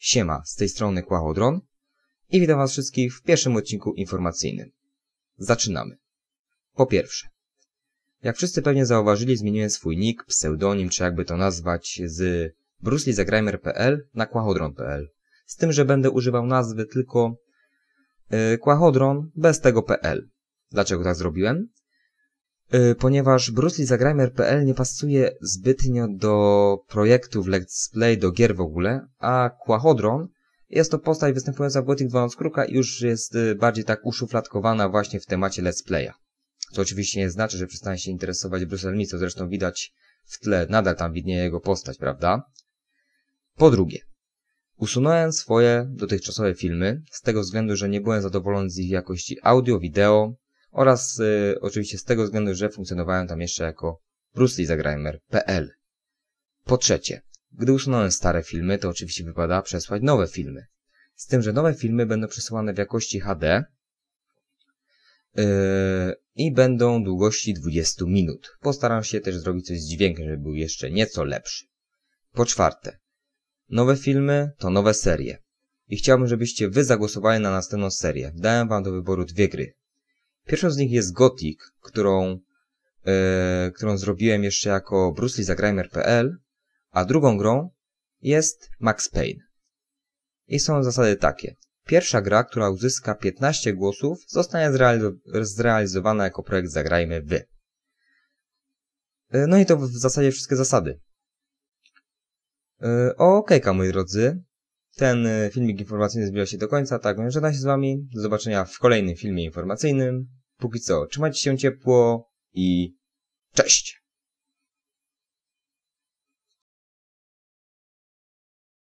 Siema, z tej strony Kłachodron i witam was wszystkich w pierwszym odcinku informacyjnym. Zaczynamy. Po pierwsze, jak wszyscy pewnie zauważyli, zmieniłem swój nick, pseudonim, czy jakby to nazwać, z brusleyzagrajmer.pl na kłachodron.pl. Z tym, że będę używał nazwy tylko yy, kłachodron bez tego .pl. Dlaczego tak zrobiłem? Yy, ponieważ brusleyzagrajmer.pl nie pasuje zbytnio do projektów Let's Play, do gier w ogóle, a Kłachodron jest to postać występująca w Gothic 2 Kruka i już jest yy, bardziej tak uszufladkowana właśnie w temacie Let's Playa. Co oczywiście nie znaczy, że przestań się interesować Bruselmi, co zresztą widać w tle, nadal tam widnieje jego postać, prawda? Po drugie, usunąłem swoje dotychczasowe filmy z tego względu, że nie byłem zadowolony z ich jakości audio, wideo oraz y, oczywiście z tego względu, że funkcjonowałem tam jeszcze jako brusleyzagrajmer.pl. Po trzecie, gdy usunąłem stare filmy, to oczywiście wypada przesłać nowe filmy. Z tym, że nowe filmy będą przesyłane w jakości HD, Yy, i będą długości 20 minut. Postaram się też zrobić coś z dźwiękiem, żeby był jeszcze nieco lepszy. Po czwarte, nowe filmy to nowe serie. I chciałbym, żebyście wy zagłosowali na następną serię. Dałem wam do wyboru dwie gry. Pierwszą z nich jest Gothic, którą, yy, którą zrobiłem jeszcze jako brusleyzagrajmer.pl, a drugą grą jest Max Payne. I są zasady takie. Pierwsza gra, która uzyska 15 głosów, zostanie zrealizowana jako projekt Zagrajmy Wy. No i to w zasadzie wszystkie zasady. Okej, okay, moi drodzy. Ten filmik informacyjny zbliża się do końca, tak więc żegnam się z Wami. Do zobaczenia w kolejnym filmie informacyjnym. Póki co, trzymajcie się ciepło i cześć!